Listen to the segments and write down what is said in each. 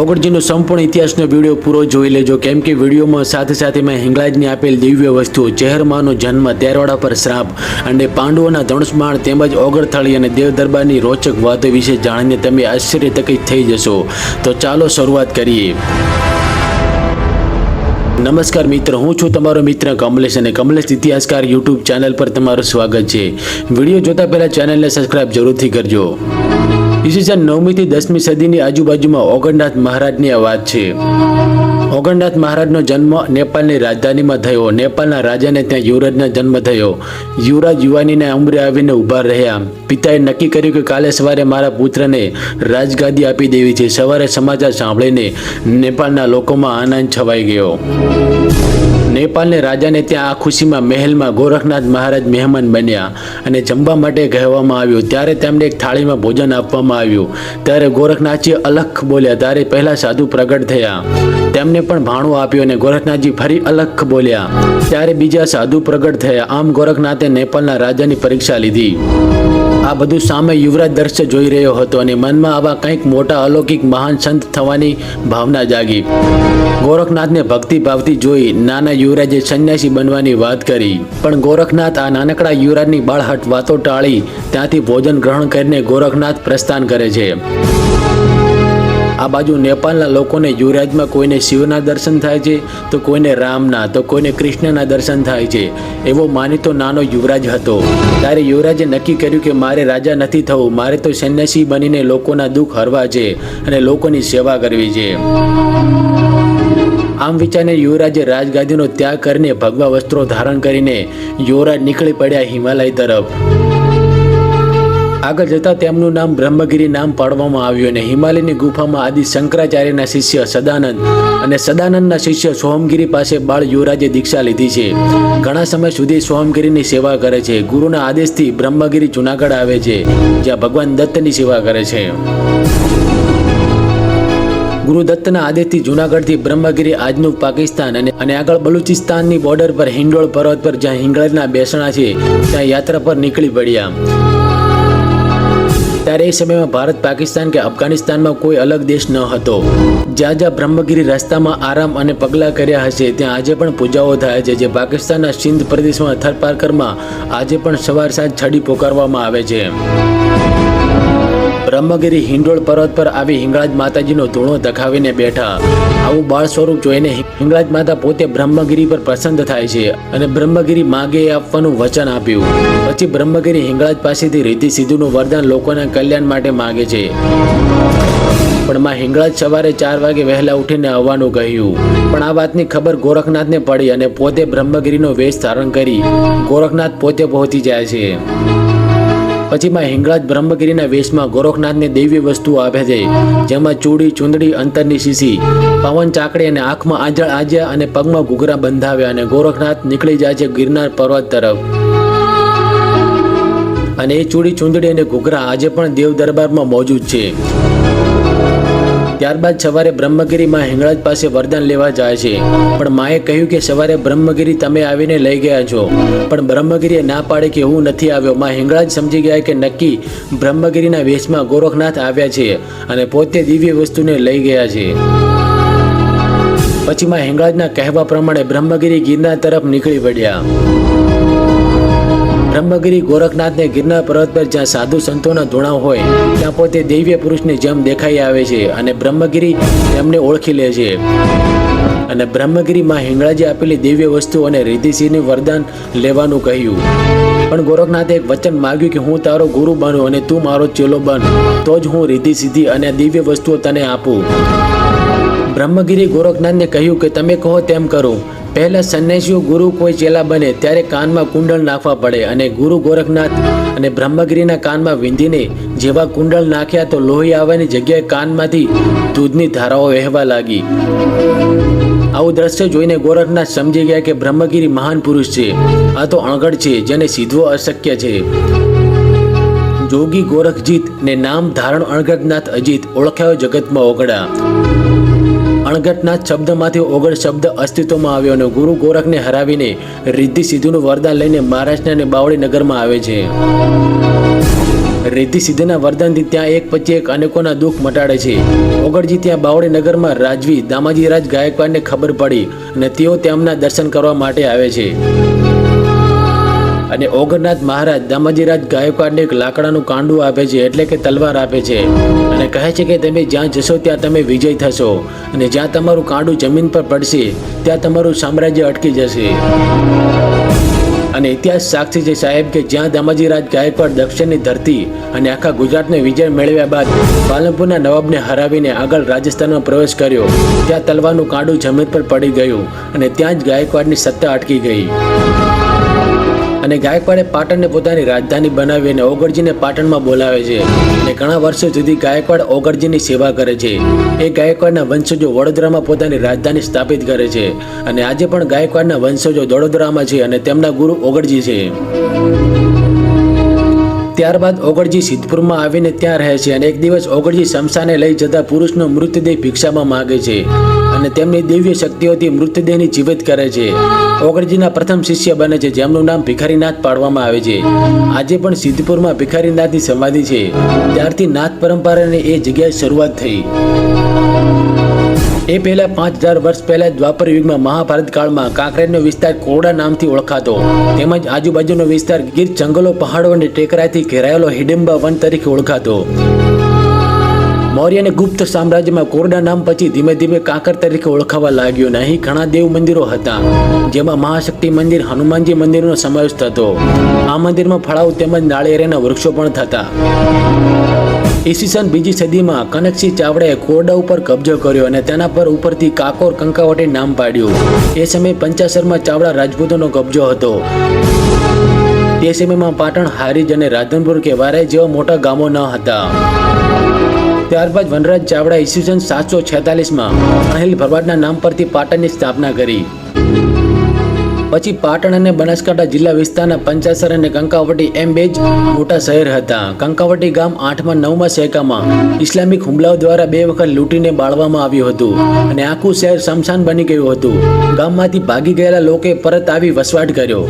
ઓગળજીનો સંપૂર્ણ ઇતિહાસનો વીડિયો પૂરો જોઈ લેજો. કેમ કે વિડીયોમાં સાથે સાથે મેં હિંગળાજની આપેલ દિવ્ય વસ્તુ ચહેરમાનો જન્મ, તેરવાડા પર શ્રાપ અને પાંડવોના ધનુષ્માણ તેમજ ઓગળથાળી અને દેવદરબારની રોચક વાતો વિશે જાણીને તમે આશ્ચર્યચકિત થઈ જશો. તો ચાલો શરૂઆત કરીએ. નમસ્કાર મિત્ર, હું છું તમારો મિત્ર કમલેશ અને કમલેશ ઇતિહાસકાર યુટ્યુબ ચેનલ પર તમારું સ્વાગત છે. વીડિયો જોતા પહેલાં ચેનલને સબસ્ક્રાઇબ જરૂરથી કરજો. ઈસવીસન નવમીથી દસમી સદીની આજુબાજુમાં ઓગણનાથ મહારાજની વાત છે. ઓગણનાથ મહારાજનો જન્મ નેપાળની રાજધાનીમાં થયો. નેપાળના રાજાને ત્યાં યુવરાજનો જન્મ થયો. યુવરાજ યુવાનીને ઉંમરે આવીને ઊભા રહ્યા. પિતાએ નક્કી કર્યું કે કાલે સવારે મારા પુત્રને રાજગાદી આપી દેવી છે. સવારે સમાચાર સાંભળીને નેપાળના લોકોમાં આનંદ છવાઈ ગયો. નેપાળને રાજાને ત્યાં આ ખુશીમાં મહેલમાં ગોરખનાથ મહારાજ મહેમાન બન્યા અને જમવા માટે કહેવામાં આવ્યું, ત્યારે તેમને એક થાળીમાં ભોજન આપવામાં આવ્યું. ત્યારે ગોરખનાથજી અલખ બોલ્યા ત્યારે પહેલાં સાધુ પ્રગટ થયા. તેમને પણ ભાણું આપ્યું અને ગોરખનાથજી ફરી અલખ બોલ્યા, ત્યારે બીજા સાધુ પ્રગટ થયા. આમ ગોરખનાથે નેપાળના રાજાની પરીક્ષા લીધી. આ બધું સામે યુવરાજ દર્શ જોઈ રહ્યો હતો અને મનમાં આવા કંઈક મોટા અલૌકિક મહાન સંત થવાની ભાવના જાગી. ગોરખનાથને ભક્તિ ભાવથી જોઈ નાના યુવરાજે સંન્યાસી બનવાની વાત કરી. પણ ગોરખનાથ આ નાનકડા યુવરાજની બાળહટ વાતો ટાળી, ત્યાંથી ભોજન ગ્રહણ કરીને ગોરખનાથ પ્રસ્થાન કરે છે. આ બાજુ નેપાળના લોકોને યુવરાજમાં કોઈને શિવના દર્શન થાય છે, તો કોઈને રામના, તો કોઈને કૃષ્ણના દર્શન થાય છે. એવો માનીતો નાનો યુવરાજ હતો. ત્યારે યુવરાજે નક્કી કર્યું કે મારે રાજા નથી થવું, મારે તો સંન્યાસી બનીને લોકોના દુઃખ હરવા છે અને લોકોની સેવા કરવી છે. આમ વિચારને યુવરાજે રાજગાદીનો ત્યાગ કરીને ભગવા વસ્ત્રો ધારણ કરીને યુવરાજ નીકળી પડ્યા હિમાલય તરફ. આગળ જતા તેમનું નામ બ્રહ્મગીરી નામ પાડવામાં આવ્યું અને હિમાલયની ગુફામાં આદિ શંકરાચાર્યના શિષ્ય સદાનંદ અને સદાનંદના શિષ્ય સોહમગીરી પાસે બાળ યુવરાજે દીક્ષા લીધી છે. ઘણા સમય સુધી સોહમગીરીની સેવા કરે છે. ગુરુના આદેશથી બ્રહ્મગીરી જુનાગઢ આવે છે, જ્યાં ભગવાન દત્તની સેવા કરે છે. ગુરુ આદેશથી જુનાગઢથી બ્રહ્મગીરી આજનું પાકિસ્તાન અને અને આગળ બલુચિસ્તાનની બોર્ડર પર હિંડોળ પર્વત પર જ્યાં હિંગળજના બેસણા છે, ત્યાં યાત્રા પર નીકળી પડ્યા ત્યારે એ સમયમાં ભારત પાકિસ્તાન કે અફઘાનિસ્તાનમાં કોઈ અલગ દેશ ન હતો. જ્યાં જ્યાં બ્રહ્મગીરી રસ્તામાં આરામ અને પગલાં કર્યા હશે, ત્યાં આજે પણ પૂજાઓ થાય છે, જે પાકિસ્તાનના સિંધ પ્રદેશમાં થરપારકરમાં આજે પણ સવાર સાંજ છડી પોકારવામાં આવે છે. બ્રહ્મગીરી હિંડોળ પર્વત પર આવી હિંગળાજ માતાજીનો ધૂણો ધખાવીને બેઠા. આવું બાળ સ્વરૂપ જોઈને હિંગળાજ માતા પોતે બ્રહ્મગીરી પર પ્રસન્ન થાય છે અને બ્રહ્મગીરી માગે આપવાનું વચન આપ્યું. પછી બ્રહ્મગીરી હિંગળાજ પાસેથી રીતિ સીધુનું વરદાન લોકોના કલ્યાણ માટે માગે છે. પણ માં હિંગળાજ સવારે ચાર વાગે વહેલા ઉઠીને આવવાનું કહ્યું. પણ આ વાતની ખબર ગોરખનાથને પડી અને પોતે બ્રહ્મગીરીનો વેશ ધારણ કરી ગોરખનાથ પોતે પહોંચી જાય છે. પછી માં હિંગળાજ બ્રહ્મગીરીના વેશમાં ગોરખનાથને દૈવી વસ્તુઓ આપે છે, જેમાં ચૂડી, ચુંદડી, અંતરની શીશી, પવન ચાકડી અને આંખમાં આંજળ આજ્યા અને પગમાં ઘૂઘરા બંધાવ્યા અને ગોરખનાથ નીકળી જાય છે ગિરનાર પર્વત તરફ. અને એ ચૂડી, ચુંદડી અને ઘૂઘરા આજે પણ દેવ દરબારમાં મોજૂદ છે. ત્યારબાદ સવારે બ્રહ્મગીરીમાં હિંગળાજ પાસે વરદાન લેવા જાય છે. પણ માએ કહ્યું કે સવારે બ્રહ્મગીરી તમે આવીને લઈ ગયા છો. પણ બ્રહ્મગીરીએ ના પાડે કે હું નથી આવ્યો. માં હિંગળાજ સમજી ગયા કે નક્કી બ્રહ્મગીરીના વેશમાં ગોરખનાથ આવ્યા છે અને પોતે દિવ્ય વસ્તુને લઈ ગયા છે. પછી માં હિંગળાજના કહેવા પ્રમાણે બ્રહ્મગીરી ગિરનાર તરફ નીકળી પડ્યા બ્રહ્મગીરી ગોરખનાથને ગિરનાર પર્વત પર જ્યાં સાધુ સંતોના ધૂણા હોય, ત્યાં પોતે દૈવ્ય પુરુષની જેમ દેખાઈ આવે છે અને બ્રહ્મગીરી એમને ઓળખી લે છે. અને બ્રહ્મગીરીમાં હિંગળાજી આપેલી દિવ્ય વસ્તુ અને રિદ્ધિસિંહનું વરદાન લેવાનું કહ્યું. પણ ગોરખનાથે એક વચન માગ્યું કે, હું તારો ગુરુ બનું અને તું મારો ચેલો બન, તો જ હું રિદ્ધિ સિદ્ધિ અને દિવ્ય વસ્તુઓ તને આપું. બ્રહ્મગીરી ગોરખનાથને કહ્યું કે, તમે કહો તેમ કરું. પહેલા સંન્યાસીઓ ગુરુ કોઈ ચેલા બને ત્યારે કાનમાં કુંડળ નાખવા પડે અને ગુરુ ગોરખનાથ અને બ્રહ્મગીરીના કાનમાં વિંધીને જેવા કુંડળ નાખ્યા તો લોહી આવવાની જગ્યાએ કાનમાંથી દૂધની ધારાઓ વહેવા લાગી. આવું દ્રશ્ય જોઈને ગોરખનાથ સમજી ગયા કે બ્રહ્મગીરી મહાન પુરુષ છે, આ તો અણગઢ છે, જેને સીધવો અશક્ય છે. જોગી ગોરખજીત ને નામ ધારણ અણગઢનાથ અજીત ઓળખાયો જગતમાં ઓગળા અણઘટનાથ શબ્દમાંથી ઓગળ શબ્દ અસ્તિત્વમાં આવ્યો અને ગુરુ ગોરખને હરાવીને રિદ્ધિ સિદ્ધુનું વરદાન લઈને મહારાષ્ટ્રના અને બાવળી નગરમાં આવે છે. રિદ્ધિ સિદ્ધિના વરદાનથી ત્યાં એક પછી એક અનેકોના દુઃખ મટાડે છે. ઓગળજી ત્યાં બાવળી નગરમાં રાજવી, દામાજી રાજ ગાયકવાડને ખબર પડી અને તેઓ તેમના દર્શન કરવા માટે આવે છે. અને ઓગરનાથ મહારાજ દામાજીરાજ ગાયકવાડને એક લાકડાનું કાંડું આપે છે એટલે કે તલવાર આપે છે. અને કહે છે કે તમે જ્યાં જશો ત્યાં તમે વિજય થશો. અને જ્યાં તમારું કાંડું જમીન પર પડશે, ત્યાં તમારું સામ્રાજ્ય અટકી જશે. અને ઇતિહાસ સાક્ષી છે સાહેબ કે જ્યાં દામાજીરાજ ગાયકવાડ દક્ષિણની ધરતી અને આખા ગુજરાતને વિજય મેળવ્યા બાદ પાલનપુરના નવાબને હરાવીને આગળ રાજસ્થાનમાં પ્રવેશ કર્યો. ત્યાં તલવારનું કાંડું જમીન પર પડી ગયું અને ત્યાં જ ગાયકવાડની સત્તા અટકી ગઈ. અને ગાયકવાડે પાટણને પોતાની રાજધાની બનાવી અને ઓગળજીને પાટણમાં બોલાવે છે. અને ઘણા વર્ષો સુધી ગાયકવાડ ઓગળજીની સેવા કરે છે. એ ગાયકવાડના વંશજો વડોદરામાં પોતાની રાજધાની સ્થાપિત કરે છે. અને આજે પણ ગાયકવાડના વંશજો વડોદરામાં છે અને તેમના ગુરુ ઓગળજી છે. ત્યારબાદ ઓગળજી સિદ્ધપુરમાં આવીને ત્યાં રહે છે અને એક દિવસ ઓગળજી શમશાને લઈ જતા પુરુષનો મૃતદેહ ભિક્ષામાં માગે છે. અને તેમની દિવ્ય શક્તિઓથી મૃતદેહને જીવિત કરે છે. ઓગણજીના પ્રથમ શિષ્ય બને છે, જેમનું નામ ભિખારીનાથ પાડવામાં આવે છે. આજે પણ સિદ્ધપુરમાં ભિખારીનાથની સમાધિ છે. ત્યારથી નાથ પરંપરાની એ જગ્યાએ શરૂઆત થઈ. એ પહેલા પાંચ હજાર વર્ષ પહેલા દ્વાપર યુગમાં મહાભારત કાળમાં કાંકરેજનો વિસ્તાર કોરડા નામથી ઓળખાતો. તેમજ આજુબાજુનો વિસ્તાર ગીર જંગલો, પહાડો અને ટેકરાથી ઘેરાયેલો હિડિંબા વન તરીકે ઓળખાતો. મૌર્ય અને ગુપ્ત સામ્રાજ્યમાં કોરડા નામ પછી ધીમે ધીમે કાંકર તરીકે ઓળખાવા લાગ્યું અને અહીં ઘણા દેવ મંદિરો હતા, જેમાં મહાશક્તિ મંદિર, હનુમાનજી મંદિરનો સમાવેશ થતો. આ મંદિરમાં ફળાવ તેમજ નાળિયેરના વૃક્ષો પણ થતા. ઈસવીસન બીજી સદીમાં કનકસિંહ ચાવડાએ કોરડા ઉપર કબજો કર્યો અને તેના પર ઉપરથી કાકોર કંકાવટી નામ પાડ્યું. એ સમયે પંચાસરમાં ચાવડા રાજપૂતોનો કબજો હતો. તે સમયમાં પાટણ, હારીજ અને રાધનપુર કે વારાઈ જેવા મોટા ગામો ન હતા. ત્યારબાદ વનરાજ ચાવડા ઈસવીસન સાતસો છેતાલીસમાં અણહિલ ભરવાડના નામ પરથી પાટણની સ્થાપના કરી. પછી પાટણ અને બનાસકાંઠા જિલ્લા વિસ્તારના પંચાસર અને કંકાવટી એમ બે જ મોટા શહેર હતા. કંકાવટી ગામ આઠમાં નવમાં સૈકામાં ઇસ્લામિક હુમલાઓ દ્વારા બે વખત લૂંટીને બાળવામાં આવ્યું હતું અને આખું શહેર શમશાન બની ગયું હતું. ગામમાંથી ભાગી ગયેલા લોકોએ પરત આવી વસવાટ કર્યો.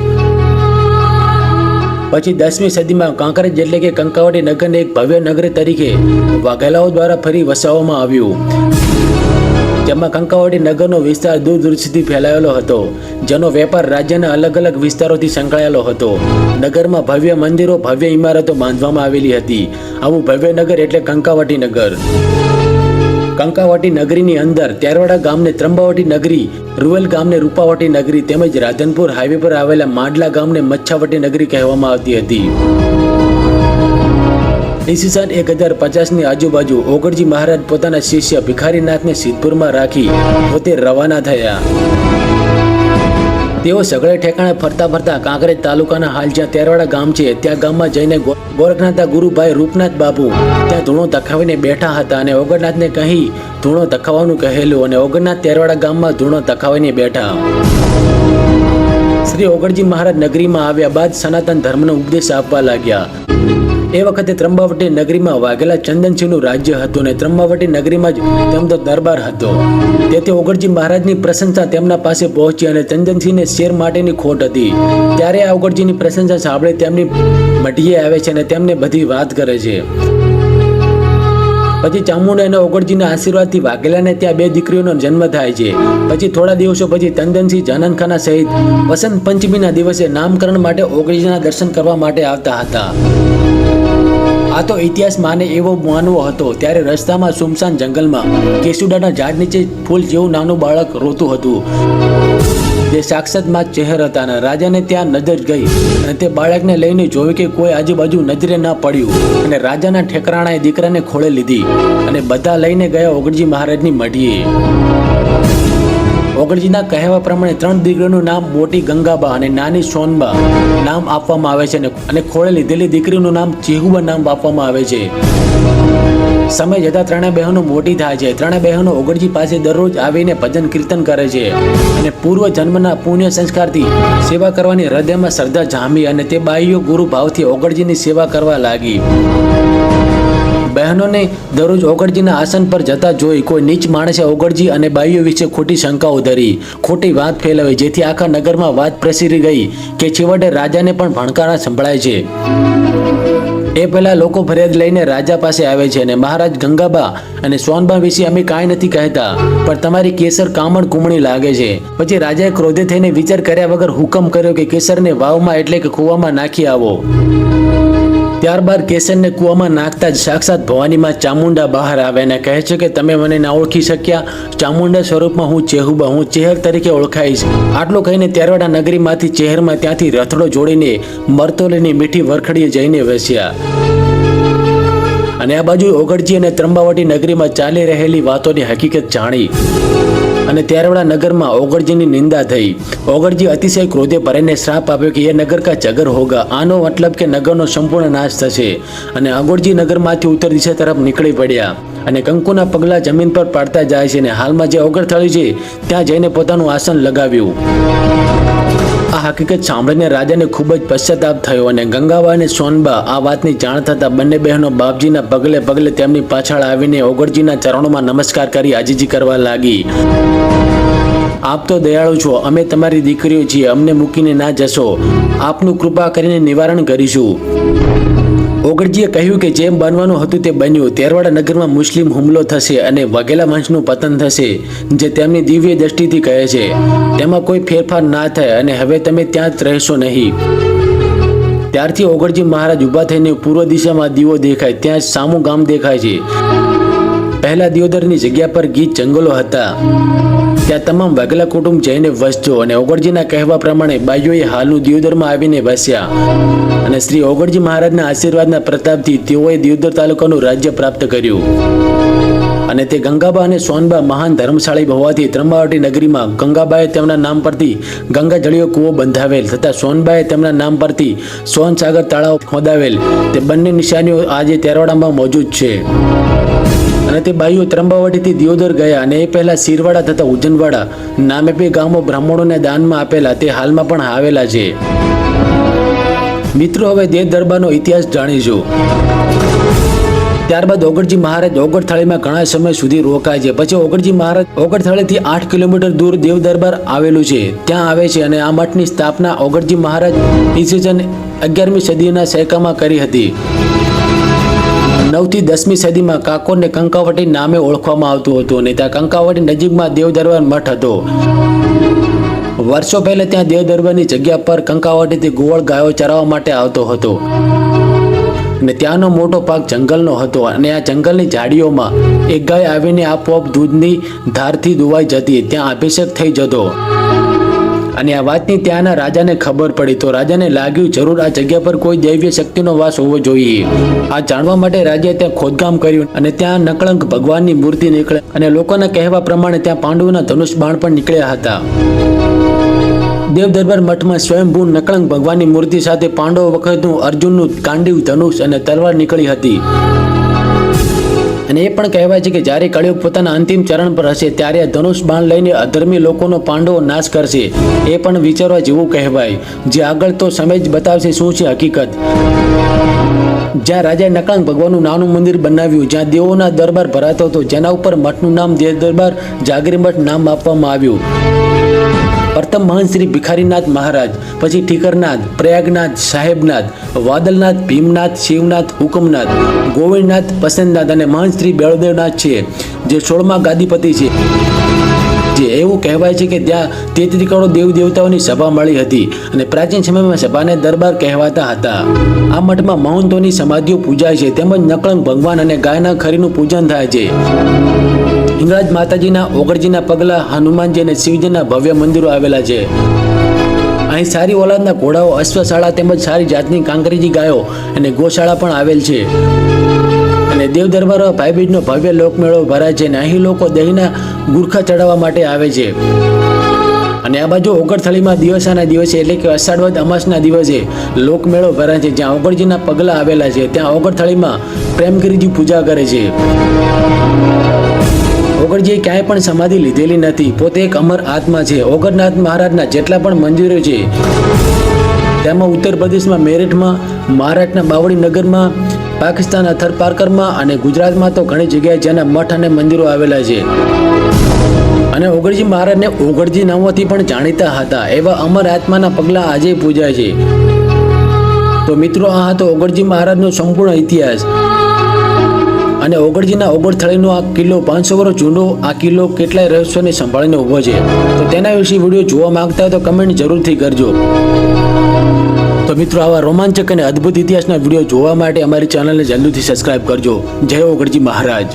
પછી દસમી સદીમાં કાંકરેજ એટલે કે કંકાવટી નગરને એક ભવ્ય નગર તરીકે વાઘેલાઓ દ્વારા ફરી વસાવવામાં આવ્યું. જેમાં કંકાવટી નગરનો વિસ્તાર દૂર દૂર સુધી ફેલાયેલો હતો, જેનો વેપાર રાજ્યના અલગ અલગ વિસ્તારોથી સંકળાયેલો હતો. નગરમાં ભવ્ય મંદિરો, ભવ્ય ઇમારતો બાંધવામાં આવેલી હતી. આવું ભવ્ય નગર એટલે કંકાવટી નગર. કંકાવટી નગરીની અંદર ત્યારવાડા ગામને ત્રંબાવટી નગરી, રૂવેલ ગામને રૂપાવટી નગરી તેમજ રાધનપુર હાઈવે પર આવેલા માંડલા ગામને મચ્છાવટી નગરી કહેવામાં આવતી હતી. ઈસવીસન એક હજાર પચાસની આજુબાજુ ઓગળજી મહારાજ પોતાના શિષ્ય ભિખારીનાથને સિદ્ધપુરમાં રાખી પોતે રવાના થયા. તેઓ સગળે ઠેકાણે ફરતા ફરતા કાંકરેજ તાલુકાના હાલ જ્યાં તેરવાડા ગામ છે, ત્યાં ગામમાં જઈને ગોરખનાથના ગુરુભાઈ રૂપનાથ બાપુ ત્યાં ધૂણો તખાવીને બેઠા હતા અને ઓગણનાથને કહી ધૂણો ધખાવાનું કહેલું અને ઓગણનાથ તેરવાડા ગામમાં ધૂણો તખાવીને બેઠા. શ્રી ઓગણજી મહારાજ નગરીમાં આવ્યા બાદ સનાતન ધર્મનો ઉપદેશ આપવા લાગ્યા. એ વખતે ત્રંબાવટી નગરીમાં વાઘેલા ચંદનસિંહનું રાજ્ય હતું અને ત્રંબાવટી નગરીમાં જ તેમનો દરબાર હતો. તેથી ઓગળજી મહારાજની પ્રશંસા તેમના પાસે પહોંચી અને ચંદનસિંહને શેર માટેની ખોટ હતી. ત્યારે આ ઓગળજીની પ્રશંસા સાંભળી તેમની મઢીએ આવે છે અને તેમને બધી વાત કરે છે. પછી ચામુંડ અને ઓગળજીના આશીર્વાદથી વાઘેલાને ત્યાં બે દીકરીઓનો જન્મ થાય છે. પછી થોડા દિવસો પછી ચંદનસિંહ જાનનખાના સહિત વસંત પંચમીના દિવસે નામકરણ માટે ઓગળજીના દર્શન કરવા માટે આવતા હતા. આ તો ઇતિહાસ માને એવો માનવો હતો ત્યારે રસ્તામાં સુમસાન જંગલમાં કેસુડાના ઝાડ નીચે ફૂલ જેવું નાનું બાળક રોતું હતું. જે સાક્ષાતમાં ચહેર હતા અને રાજાને ત્યાં નજર ગઈ અને તે બાળકને લઈને જોયું કે કોઈ આજુબાજુ નજરે ન પડ્યું અને રાજાના ઠેકરાણાએ દીકરાને ખોળે લીધી અને બધા લઈને ગયા ઓગણજી મહારાજની મઢીએ. ઓગળજીના કહેવા પ્રમાણે ત્રણ દીકરીનું નામ મોટી ગંગાબા અને નાની સોનબા નામ આપવામાં આવે છે અને- ખોળે લીધેલી દીકરીનું નામ ચેહુબા નામ આપવામાં આવે છે. સમય જતાં ત્રણેય બહેનો મોટી થાય છે. ત્રણેય બહેનો ઓગળજી પાસે દરરોજ આવીને ભજન કીર્તન કરે છે અને પૂર્વ જન્મના પુણ્ય સંસ્કારથી સેવા કરવાની હૃદયમાં શ્રદ્ધા જામી અને તે બાઈઓ ગુરુ ભાવથી ઓગળજીની સેવા કરવા લાગી. બહેનોને દરરોજ ઓગળજીના આસન પર જતા જોઈ કોઈ નીચ માણસે ઓગળજી અને બાઈઓ વિશે ખોટી શંકાઓ ધરી ખોટી વાત ફેલાવી, જેથી આખા નગરમાં વાત પ્રસરી ગઈ કે છેવટે રાજાને પણ ભણકારા સંભળાય છે. એ પહેલા લોકો ફરિયાદ લઈને રાજા પાસે આવે છે અને મહારાજ ગંગાબા અને સોનબા વિશે અમે કાંઈ નથી કહેતા, પણ તમારી કેસર કામણ કુમણી લાગે છે. પછી રાજાએ ક્રોધે થઈને વિચાર કર્યા વગર હુકમ કર્યો કે કેસરને વાવમાં એટલે કે કૂવામાં નાખી આવો. ત્યારબાદ કેસરને કૂવામાં નાખતા જ સાક્ષાત ભવાનીમાં ચામુંડા બહાર આવે અને કહે છે કે તમે મને ના ઓળખી શક્યા. ચામુંડા સ્વરૂપમાં હું ચેહુબા, હું ચેહર તરીકે ઓળખાઈશ આટલું કહીને ત્યારવાડા નગરીમાંથી ચેહરમાં ત્યાંથી રથડો જોડીને મરતોલીની મીઠી વરખડીએ જઈને વસ્યા. અને આ બાજુ ઓગળજી અને ત્રંબાવટી નગરીમાં ચાલી રહેલી વાતોની હકીકત જાણી. અને ત્યારવાડા નગરમાં ઓગળજીની નિંદા થઈ. ઓગળજી અતિશય ક્રોધે ભરાઈને શ્રાપ આપ્યો કે એ નગર કા જગર હોગા. આનો મતલબ કે નગરનો સંપૂર્ણ નાશ થશે. અને અગોળજી નગરમાંથી ઉત્તર દિશા તરફ નીકળી પડ્યા. અને કંકુના પગલા જમીન પર પાડતા જાય છે અને હાલમાં જે ઓગળ થયું છે, ત્યાં જઈને પોતાનું આસન લગાવ્યું. આ હકીકત સાંભળીને રાજાને ખૂબ જ પશ્ચાતાપ થયો અને ગંગાબા અને સોનબા આ વાતની જાણ થતાં બંને બહેનો બાપજીના પગલે પગલે તેમની પાછળ આવીને ઓગળજીના ચરણોમાં નમસ્કાર કરી આજીજી કરવા લાગી. આપ તો દયાળુ છો, અમે તમારી દીકરીઓ છીએ, અમને મૂકીને ના જશો. આપનું કૃપા કરીને નિવારણ કરીશું. ઓગળજીએ કહ્યું કે જેમ બનવાનું હતું તે બન્યું. તેરવાડા નગરમાં મુસ્લિમ હુમલો થશે અને વઘેલા વંશનું પતન થશે, જે તેમની દિવ્ય દ્રષ્ટિથી કહે છે. તેમાં કોઈ ફેરફાર ના થાય અને હવે તમે ત્યાં જ રહેશો નહીં. ત્યારથી ઓગળજી મહારાજ ઊભા થઈને પૂર્વ દિશામાં દીવો દેખાય, ત્યાં સામું ગામ દેખાય છે. પહેલા દિયોદરની જગ્યા પર ગીત જંગલો હતા. ત્યાં તમામ વાઘેલા કુટુંબ જઈને વસજો અને ઓગળજીના કહેવા પ્રમાણે બાઈઓએ હાલનું દિયોદરમાં આવીને વસ્યા. અને શ્રી ઓગળજી મહારાજના આશીર્વાદના પ્રતાપથી તેઓએ દિયોદર તાલુકાનું રાજ્ય પ્રાપ્ત કર્યું. અને તે ગંગાબા અને સોનબા મહાન ધર્મશાળી હોવાથી ત્રંબાવટી નગરીમાં ગંગાબાએ તેમના નામ પરથી ગંગા જળીયો કૂવો બંધાવેલ તથા સોનબાએ તેમના નામ પરથી સોનસાગર તળાવ ખોદાવેલ. તે બંને નિશાનીઓ આજે તેરવાડામાં મોજૂદ છે. અને તે બાઈઓ ત્રંબાવટીથી દિયોદર ગયા અને એ પહેલા શિરવાડા તથા ઉજનવાડા, નામે બે ગામો બ્રાહ્મણોને દાનમાં આપેલા તે હાલમાં પણ આવેલા છે. મિત્રો, હવે દેવ દરબારનો ઇતિહાસ જાણીશું ત્યારબાદ ઓગળજી મહારાજ ઓગળથાળીમાં ઘણા સમય સુધી રોકાય છે. પછી ઓગળજી મહારાજ ઓગળથાળીથી આઠ કિલોમીટર દૂર દેવ દરબાર આવેલું છે. ત્યાં આવે છે અને આ મઠની સ્થાપના ઓગળજી મહારાજ ઈસવીસન અગિયારમી સદીના સૈકામાં કરી હતી. નવથી દસમી સદીમાં કાકોરને કંકાવટી નામે ઓળખવામાં આવતું હતું અને ત્યાં કંકાવટી નજીકમાં દેવ દરબાર મઠ હતો. વર્ષો પહેલા ત્યાં દેવ જગ્યા પર કંકાવટીથી ગોળ ગાયો ચરાવવા માટે આવતો હતો. અને ત્યાંનો મોટો ભાગ જંગલનો હતો અને આ જંગલની ઝાડીઓમાં એક ગાય આવીને આપોઆપ દૂધની ધારથી દુવાઈ જતી, ત્યાં અભિષેક થઈ જતો. અને આ વાતની ત્યાંના રાજાને ખબર પડી તો રાજાને લાગ્યું, જરૂર આ જગ્યા પર કોઈ દૈવ્ય શક્તિનો વાસ હોવો જોઈએ. આ જાણવા માટે રાજાએ ત્યાં ખોદકામ કર્યું અને ત્યાં નકળંક ભગવાનની મૂર્તિ નીકળે અને લોકોના કહેવા પ્રમાણે ત્યાં પાંડવોના ધનુષ બાણ પણ નીકળ્યા હતા. દેવ દરબાર મઠમાં સ્વયંભૂ નકળંક ભગવાનની મૂર્તિ સાથે પાંડવો વખતનું અર્જુનનું કાંડિવ ધનુષ અને તલવાર નીકળી હતી. અને એ પણ કહેવાય છે કે જ્યારે કળિયુગ પોતાના અંતિમ ચરણ પર હશે, ત્યારે ધનુષ બાણ લઈને અધર્મી લોકોનો પાંડવો નાશ કરશે. એ પણ વિચારવા જેવું કહેવાય. જે આગળ તો સમય જ બતાવશે શું છે હકીકત. જ્યાં રાજા નકળંક ભગવાનનું નાનું મંદિર બનાવ્યું, જ્યાં દેવોના દરબાર ભરાતો હતો, જેના ઉપર મઠનું નામ દેવ દરબાર જાગીર મઠ નામ આપવામાં આવ્યું. પ્રથમ મહાન શ્રી ભિખારીનાથ મહારાજ, પછી ઠીકરનાથ, પ્રયાગનાથ, સાહેબનાથ, વાદલનાથ, ભીમનાથ, શિવનાથ, હુકમનાથ, ગોવિંદનાથ પસંદનાથ અને મહંત શ્રી બેળદેવનાથ છે, જે સોળમા ગાદીપતિ છે. જે એવું કહેવાય છે કે ત્યાં તેત્રી કરોડ દેવ દેવતાઓની સભા મળી હતી અને પ્રાચીન સમયમાં સભાને દરબાર કહેવાતા હતા. આ મઠમાં મહંતોની સમાધિઓ પૂજાય છે, તેમજ નકળંગ ભગવાન અને ગાયના ખરીનું પૂજન થાય છે. હિંગળાજ માતાજીના ઓગળજીના પગલા હનુમાનજી અને શિવજીના ભવ્ય મંદિરો આવેલા છે. અહીં સારી ઓલાદના ઘોડાઓ, અશ્વશાળા તેમજ સારી જાતની કાંકરીજી ગાયો અને ગોશાળા પણ આવેલ છે. અને દેવ દરબાર ભાઈબીજનો ભવ્ય લોકમેળો ભરાય છે અને અહીં લોકો દહીંના ગુરખા ચડાવવા માટે આવે છે. અને આ બાજુ ઓગળથળીમાં દિવસાના દિવસે એટલે કે અષાઢવદ અમાસના દિવસે લોકમેળો ભરાય છે. જ્યાં ઓગળજીના પગલાં આવેલા છે. ત્યાં ઓગળથળીમાં પ્રેમગીરીજી પૂજા કરે છે. ઓગળજીએ ક્યાંય પણ સમાધિ લીધેલી નથી. પોતે એક અમર આત્મા છે. ઓગરનાથ મહારાજના જેટલા પણ મંદિરો છે, તેમાં ઉત્તર પ્રદેશમાં મેરઠમાં મહારાષ્ટ્રના બાવળી નગરમાં, પાકિસ્તાન અથર પાર્કરમાં અને ગુજરાતમાં તો ઘણી જગ્યાએ જેના મઠ અને મંદિરો આવેલા છે. અને ઓગળજી મહારાજને ઓગળજી નામોથી પણ જાણીતા હતા. એવા અમર આત્માના પગલાં આજે પૂજાય છે. તો મિત્રો, આ હતો ઓગળજી મહારાજનો સંપૂર્ણ ઇતિહાસ. અને ઓગળજીના ઓગળથળીનો આ કિલ્લો પાંચસો વર્ષ જૂનો, આ કિલ્લો કેટલાય રહસ્યોને સંભાળીને ઊભો છે. તો તેના વિશે વીડિયો જોવા માંગતા હોય તો કમેન્ટ જરૂરથી કરજો. તો મિત્રો, આવા રોમાંચક અને અદ્ભુત ઇતિહાસના વીડિયો જોવા માટે અમારી ચેનલને જલ્દીથી સબસ્ક્રાઇબ કરજો. જય ઓગળજી મહારાજ.